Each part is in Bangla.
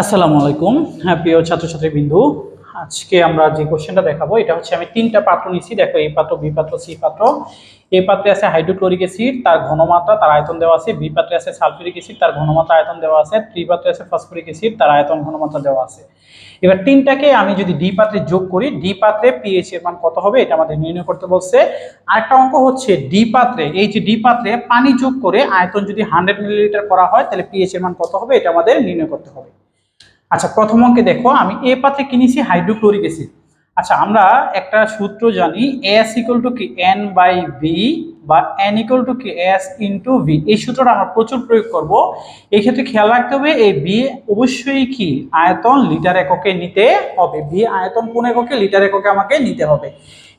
আসসালামু আলাইকুম। হ্যাঁ প্রিয় ছাত্রছাত্রী বিন্দু আজকে আমরা যে কোশ্চেনটা দেখাবো, এটা হচ্ছে আমি তিনটা পাত্র নিছি দেখো এই পাত্র, বি পাত্র, সি পাত্র। এই পাত্রে আছে হাইড্রোক্লোরিক অ্যাসিড, তার ঘনমাত্রা, তার আয়তন দেওয়া আছে। বি পাত্রে আছে সালফিউরিক অ্যাসিড, তার ঘনমাত্রা, আয়তন দেওয়া আছে। ত্রি পাত্রে আছে ফসফরিক অ্যাসিড, তার আয়তন, ঘনমাত্রা দেওয়া আছে। এবার তিনটাকে আমি যদি ডি পাত্রে যোগ করি, ডি পাত্রে পিএইচ এর মান কত হবে, এটা আমাদের নির্ণয় করতে বলছে। আরেকটা অঙ্ক হচ্ছে ডি পাত্রে, এই যে ডি পাত্রে পানি যোগ করে আয়তন যদি হান্ড্রেড মিলিলিটার করা হয়, তাহলে পিএইচ এর মান কত হবে, এটা আমাদের নির্ণয় করতে হবে। আচ্ছা প্রথম অঙ্কে দেখো, আমি এ পাত্রে কিনেছি হাইড্রোক্লোরিক অ্যাসিড। আচ্ছা আমরা একটা সূত্র জানি এস ইকুয়াল টু কি এন বাই ভি বা এন ইকুয়াল টু কি এস ইন্টু ভি এই সূত্রটা আমরা প্রচুর প্রয়োগ করব। এই ক্ষেত্রে খেয়াল রাখতে হবে, এই ভি অবশ্যই কি? আয়তন লিটার এককে নিতে হবে। ভি আয়তন কোন এককে? লিটার এককে আমাকে নিতে হবে।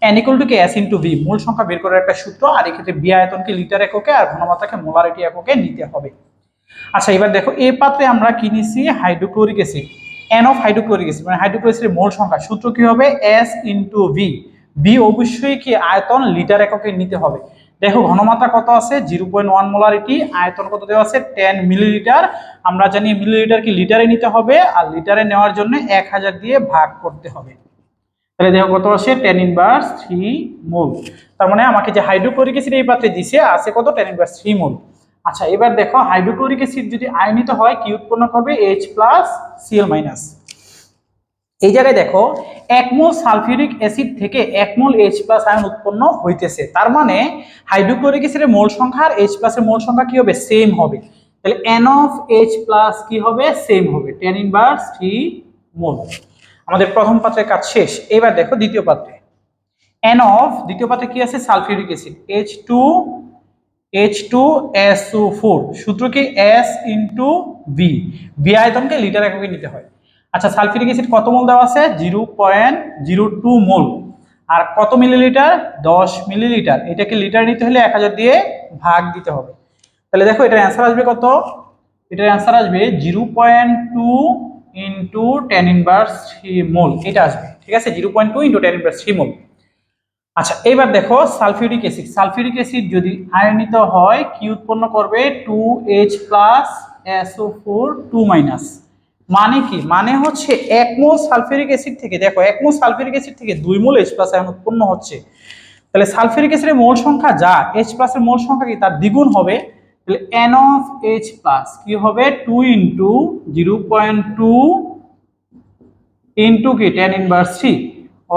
এন ইকুয়াল টু কি এস ইন্টু ভি মূল সংখ্যা বের করার একটা সূত্র, আর এক্ষেত্রে বি আয়তনকে লিটার এককে আর ঘনমাত্রাকে মোলারিটি এককে নিতে হবে। আচ্ছা এবার দেখো এই পাত্রে আমরা কি নিছি? Hydrochloric acid. N of hydrochloric acid মানে হাইড্রোক্লোরিক অ্যাসিডের মোল সংখ্যা। সূত্র কি হবে? এস ইন্টু ভি ভি অবশ্যই কি আয়তন লিটার এককে নিতে হবে। দেখো, ঘনমাত্রা কত আছে? Zero point one molarity. আয়তন কত দেওয়া আছে? Ten millilitre. আমরা জানি মিলিলিটার কি লিটারে নিতে হবে, আর লিটারে নেওয়ার জন্য এক হাজার দিয়ে ভাগ করতে হবে। তাহলে দেখো কত আসে? Ten inverse three mole. তার মানে আমাকে যে হাইড্রোক্লোরিক অ্যাসিড এই পাত্রে দিছে, আছে কত? Ten inverse three mole. আচ্ছা এবার দেখো, হাইড্রোক্লোরিক অ্যাসিড যদি আয়নিত হয়, কি উৎপন্ন করবে? এইচ প্লাস সিএল মাইনাস এই জায়গায় দেখো এক মোল সালফিউরিক অ্যাসিড থেকে এক মোল এইচ প্লাস আয়ন উৎপন্ন হইতেছে। তার মানে হাইড্রোক্লোরিক অ্যাসিডের মোল সংখ্যা আর এইচ প্লাসের মোল সংখ্যা কি হবে? সেম হবে। তাহলে এন অফ এইচ প্লাস কি হবে? সেম হবে। Ten inverse three mole. আমাদের প্রথম পাত্রের কাজ শেষ। এবার দেখো দ্বিতীয় পাত্রে। এন অফ দ্বিতীয় পাত্রে কি আছে? Sulphuric acid H two H two S two four সূত্র কি এস ইন্টু ভি ভি আয়তনকে লিটার এককে নিতে হয়। আচ্ছা সালফিউরিক অ্যাসিড কত মোল দেওয়া আছে? Zero point zero two mole. আর কত মিলিলিটার? দশ মিলিলিটার। এটাকে লিটার নিতে হলে এক হাজার দিয়ে ভাগ দিতে হবে। তাহলে দেখো, এটার অ্যান্সার আসবে কত? এটার অ্যান্সার আসবে zero point two into ten inverse mole. এটা আসবে, ঠিক আছে? Zero point two into ten inverse mole. আচ্ছা এবার দেখো সালফিউরিক অ্যাসিড। সালফিউরিক অ্যাসিড যদি আয়নিত হয়, কি উৎপন্ন করবে? Two H plus SO four two minus মানে কি? মানে হচ্ছে এক মোল সালফিউরিক অ্যাসিড থেকে, দেখো, এক মোল সালফিউরিক অ্যাসিড থেকে দুই মোল এইচ প্লাস আয়ন উৎপন্ন হচ্ছে। তাহলে সালফিউরিক অ্যাসিডের মোল সংখ্যা যা এইচ প্লাসের মোল সংখ্যা কি? তার দ্বিগুণ হবে। তাহলে এন অফ এইচ প্লাস কি হবে? Two into zero point two into কি টেন ইনভার্স থ্রি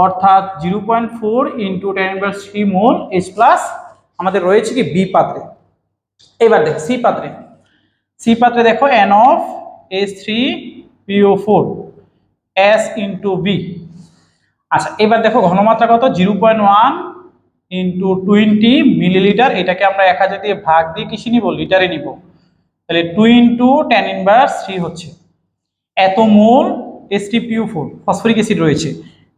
অর্থাৎ zero point four into ten inverse three mole H plus আমাদের রয়েছে কি বি পাত্রে। এবার দেখো, সি পাত্রে। সি পাত্রে দেখো, N of H three PO four, S into V. আচ্ছা এবার দেখো ঘনমাত্রা কত? Zero point one into twenty millilitre. এটাকে আমরা এক হাজার দিয়ে ভাগ দিয়ে কিসে নিব? লিটারে নিব। তাহলে two into ten inverse three হচ্ছে। এত মোল এস টি পিউ ফোর, ফসফরিক অ্যাসিড রয়েছে।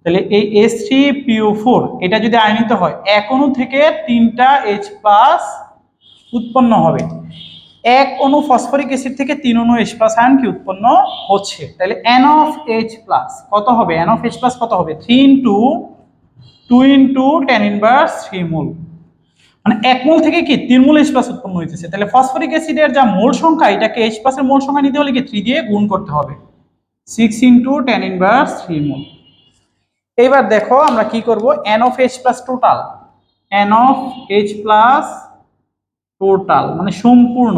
তাহলে এই এস থ্রি পিও ফোর এটা যদি আয়নিত হয়, এক অণু থেকে তিনটা এইচ প্লাস উৎপন্ন হবে। এক অণু ফসফরিক অ্যাসিড থেকে তিন অণু এইচ প্লাস আয়ন কি উৎপন্ন হচ্ছে? তাহলে এন অফ এইচ প্লাস কত হবে? এন অফ এইচ প্লাস কত হবে? Three into two into ten inverse three mole মানে এক মোল থেকে কি তিন মোল এইচ প্লাস উৎপন্ন হইতেছে। তাহলে ফসফরিক অ্যাসিডের যা মোল সংখ্যা, এটাকে এইচ প্লাসের মোল সংখ্যা নিতে হলে কি থ্রি দিয়ে গুণ করতে হবে। Six into ten inverse three mole এইবার দেখো আমরা কি করব? N of H plus total N of H plus total মানে সম্পূর্ণ।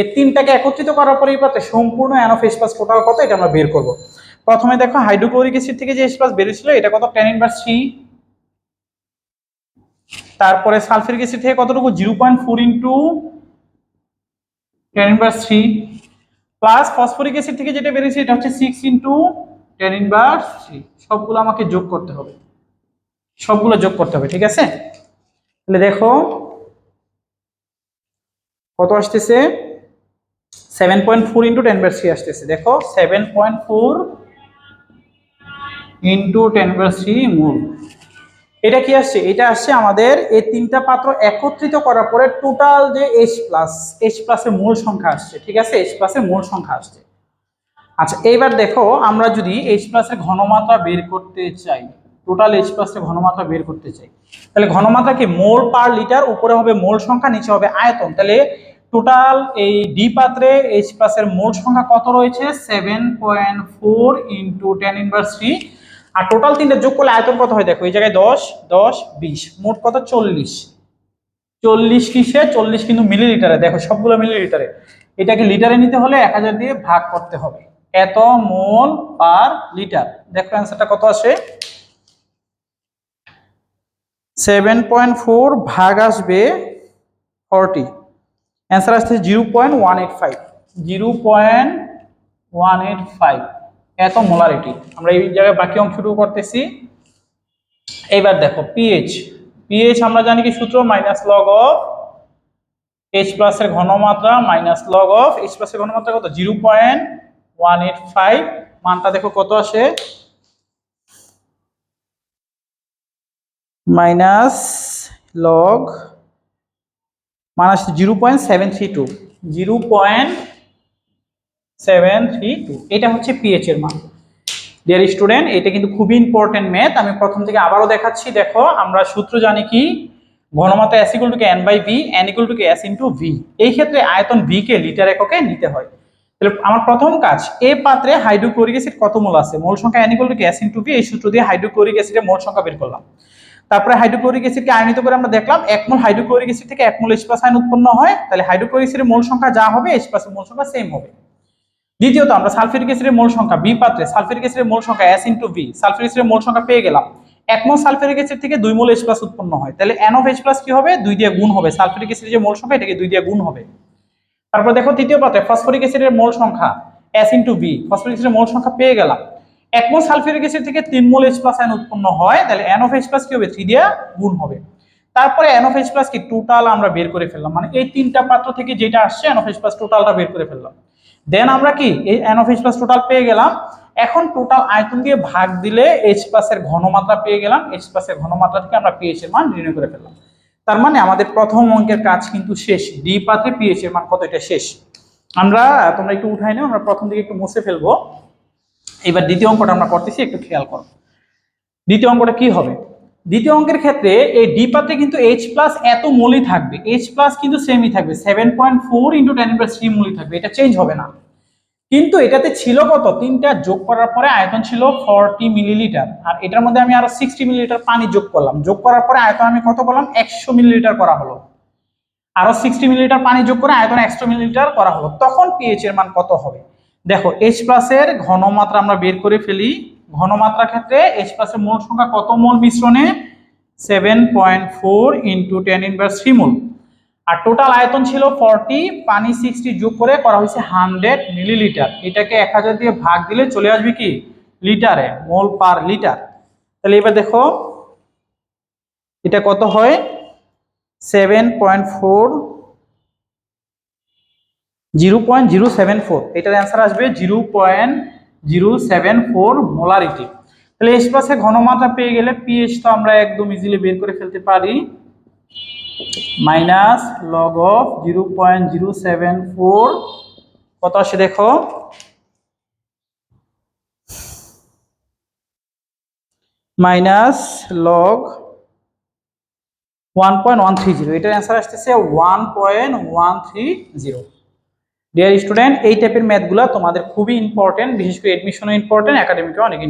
এই তিনটাকে একত্রিত করার পরে এই পাত্রে সম্পূর্ণ N of H plus total কত? এটা আমরা বের করব। প্রথমে দেখো হাইড্রোক্লোরিক অ্যাসিড থেকে যে এইচ প্লাস বেরিয়েছিল, এটা কত? টেন ইনভার্স থ্রি তারপরে সালফিউরিক অ্যাসিড থেকে কতটুকু? Zero point four into ten inverse three plus phosphoric acid থেকে যেটা বেরিয়েছে, এটা হচ্ছে six into ten inverse three সবগুলো আমাকে যোগ করতে হবে। সবগুলো যোগ করতে হবে, ঠিক আছে? তাহলে দেখো, কত আসতেছে? Seven point four into ten by three আসতেছে। দেখো seven point four into ten by three মূল। এটা কি আসছে? এটা আসছে আমাদের এই তিনটা পাত্র একত্রিত করার পরে টোটাল যে এইচ প্লাস এইচ প্লাসের মূল সংখ্যা আসছে, ঠিক আছে? এইচ প্লাসের মূল সংখ্যা আসছে। আচ্ছা এইবার দেখো আমরা যদি এইচ প্লাসের ঘনমাত্রা বের করতে চাই টোটাল এইচ প্লাসের ঘনমাত্রা বের করতে চাই, তাহলে ঘনমাত্রা কি মোল পার লিটার? উপরে হবে মোল সংখ্যা, নিচে হবে আয়তন। তাহলে টোটাল এই ডি পাত্রে এইচ প্লাসের মোল সংখ্যা কত রয়েছে? Seven point four into ten inverse three আর টোটাল তিনটে যোগ করলে আয়তন কত হয়? দেখো, এই জায়গায় দশ দশ, বিশ, মোট কত? চল্লিশ। চল্লিশ কিসে? চল্লিশ কিন্তু মিলিলিটারে দেখো, সবগুলো মিলিলিটারে এটাকে লিটারে নিতে হলে এক হাজার দিয়ে ভাগ করতে হবে। এত মোল পার লিটার। দেখো অ্যান্সারটা কত আসে? সেভেন পয়েন্ট ফোর ভাগ আসবে ফর্টি অ্যান্সার আসছে zero point one eight five zero point one eight five এত মোলারিটি আমরা এই জায়গায় বাকি অংশটুকু করতেছি। এইবার দেখো পিএইচ পিএইচ আমরা জানি কি সূত্র? মাইনাস লগ অফ এইচ প্লাসের ঘনমাত্রা মাইনাস লগ অফ এইচ প্লাসের ঘনমাত্রা কত? Zero point one eight five, মানটা দেখো কত আসে? Minus log minus zero point seven three two. Zero point seven three two, এটা হচ্ছে পিএইচ এর মান। ডিয়ার স্টুডেন্ট এটা কিন্তু খুবই ইম্পর্টেন্ট ম্যাথ আমি প্রথম থেকে আবারও দেখাচ্ছি, দেখো, আমরা সূত্র জানি কি? ঘনমাত্রা S equal to N by V N equal to K S into V এই ক্ষেত্রে আয়তন ভি কে লিটার এককে নিতে হয়। তাহলে আমার প্রথম কাজ এ পাত্রে হাইড্রোক্লোরিক অ্যাসিড কত মোল আছে? মোল সংখ্যা এন ইকুয়াল টু ভি এই সূত্র দিয়ে হাইড্রোক্লোরিক অ্যাসিডের মোল সংখ্যা বের করলাম। তারপরে হাইড্রোক্লোরিক অ্যাসিডকে আয়নিত করে আমরা দেখলাম, এক মোল হাইড্রোক্লোরিক অ্যাসিড থেকে এক মোল এইচ আয়ন উৎপন্ন হয়, তাহলে হাইড্রোক্লোরিক অ্যাসিডের মোল সংখ্যা যা হবে এইচ প্লাসের মোল সংখ্যা সেম হবে। দ্বিতীয়ত আমরা সালফিউরিক অ্যাসিডের মোল সংখ্যা বি পাত্রে সালফিউরিক অ্যাসিডের মোল সংখ্যা এস ইন্টু ভি সালফিউরিক অ্যাসিডের মোল সংখ্যা পেয়ে গেলাম। এক মোল সালফিউরিক অ্যাসিড থেকে দুই মোল এইচ উৎপন্ন হয়, তাহলে এন অফ এইচ কি হবে? দুই দিয়ে গুণ হবে। সালফিউরিক অ্যাসিডের যে মোল সংখ্যা, এটাকে দুই দিয়ে গুণ হবে। তারপর দেখো তৃতীয় পাত্রে ফসফরিক অ্যাসিডের মোল সংখ্যা এস ইন্টু বি ফসফরিক অ্যাসিডের মোল সংখ্যা পেয়ে গেলাম। এক মোল সালফিউরিক অ্যাসিড থেকে তিন মোল এইচ প্লাস আয়ন উৎপন্ন হয়, তাহলে এন অফ এইচ প্লাস কি হবে? থ্রি দিয়ে গুণ হবে। তারপরে এন অফ এইচ প্লাস কি? টোটাল আমরা বের করে ফেললাম। মানে এই তিনটা পাত্র থেকে যেটা আসছে এন অফ এইচ প্লাস টোটালটা বের করে ফেললাম। দেন আমরা কি? এই N of H plus total পেয়ে গেলাম। এখন টোটাল আয়তন দিয়ে ভাগ দিলে এইচ প্লাসের ঘনমাত্রা পেয়ে গেলাম। এইচ প্লাসের ঘনমাত্রা থেকে আমরা পিএইচ এর মান নির্ণয় করে ফেললাম। তার মানে আমাদের প্রথম অঙ্কের কাজ কিন্তু শেষ। ডি পাত্রে পিএইচ এর মান কত? এটা শেষ। আমরা, তোমরা একটু উঠাই নাও, আমরা প্রথম দিকে একটু মুছে ফেলব। এবার দ্বিতীয় অঙ্কটা আমরা করতেছি, একটু খেয়াল করো। দ্বিতীয় অঙ্কটা কি হবে? দ্বিতীয় অঙ্কের ক্ষেত্রে এই ডি পাতে কিন্তু এইচ প্লাস এত মোলই থাকবে। এইচ প্লাস কিন্তু সেমই থাকবে। Seven point four into ten plus three মোলই থাকবে। এটা চেঞ্জ হবে না। কিন্তু এটাতে ছিল কত? তিনটা যোগ করার পরে আয়তন ছিল ফর্টি মিলিলিটার আর এটার মধ্যে আমি আরও সিক্সটি মিলিলিটার পানি যোগ করলাম। যোগ করার পরে আয়তন আমি কত করলাম? একশো মিলিলিটার করা হলো। আরও সিক্সটি মিলিলিটার পানি যোগ করে আয়তন একশো মিলিলিটার করা হলো। তখন পিএইচ এর মান কত হবে? দেখো এইচ প্লাসের ঘনমাত্রা আমরা বের করে ফেলি। ঘনমাত্রা ক্ষেত্রে এইচ প্লাসের মোল সংখ্যা কত মোল মিশ্রণে? Seven point four into ten inverse three mole. আর টোটাল আয়তন ছিল ফর্টি পানি সিক্সটি যোগ করে করা হয়েছে হান্ড্রেড মিলিলিটার এটাকে এক হাজার দিয়ে ভাগ দিলে চলে আসবে কি? লিটারে, মোল পার লিটার। তাহলে এবার দেখো, এটা কত হয়? Seven point four zero point zero seven four এটার অ্যান্সার আসবে zero point zero seven four molarity তাহলে এস প্লাসের ঘনমাত্রা পেয়ে গেলে পিএইচ তো আমরা একদম ইজিলি বের করে ফেলতে পারি। Minus log of zero point zero seven four কত আসে দেখো? Minus log one point one three zero এটার অ্যান্সার আসতেছে one point one three zero dear student এই টাইপের ম্যাথগুলো তোমাদের খুবই ইম্পর্টেন্ট বিশেষ করে এডমিশনও ইম্পর্টেন্ট একাডেমিকেও অনেক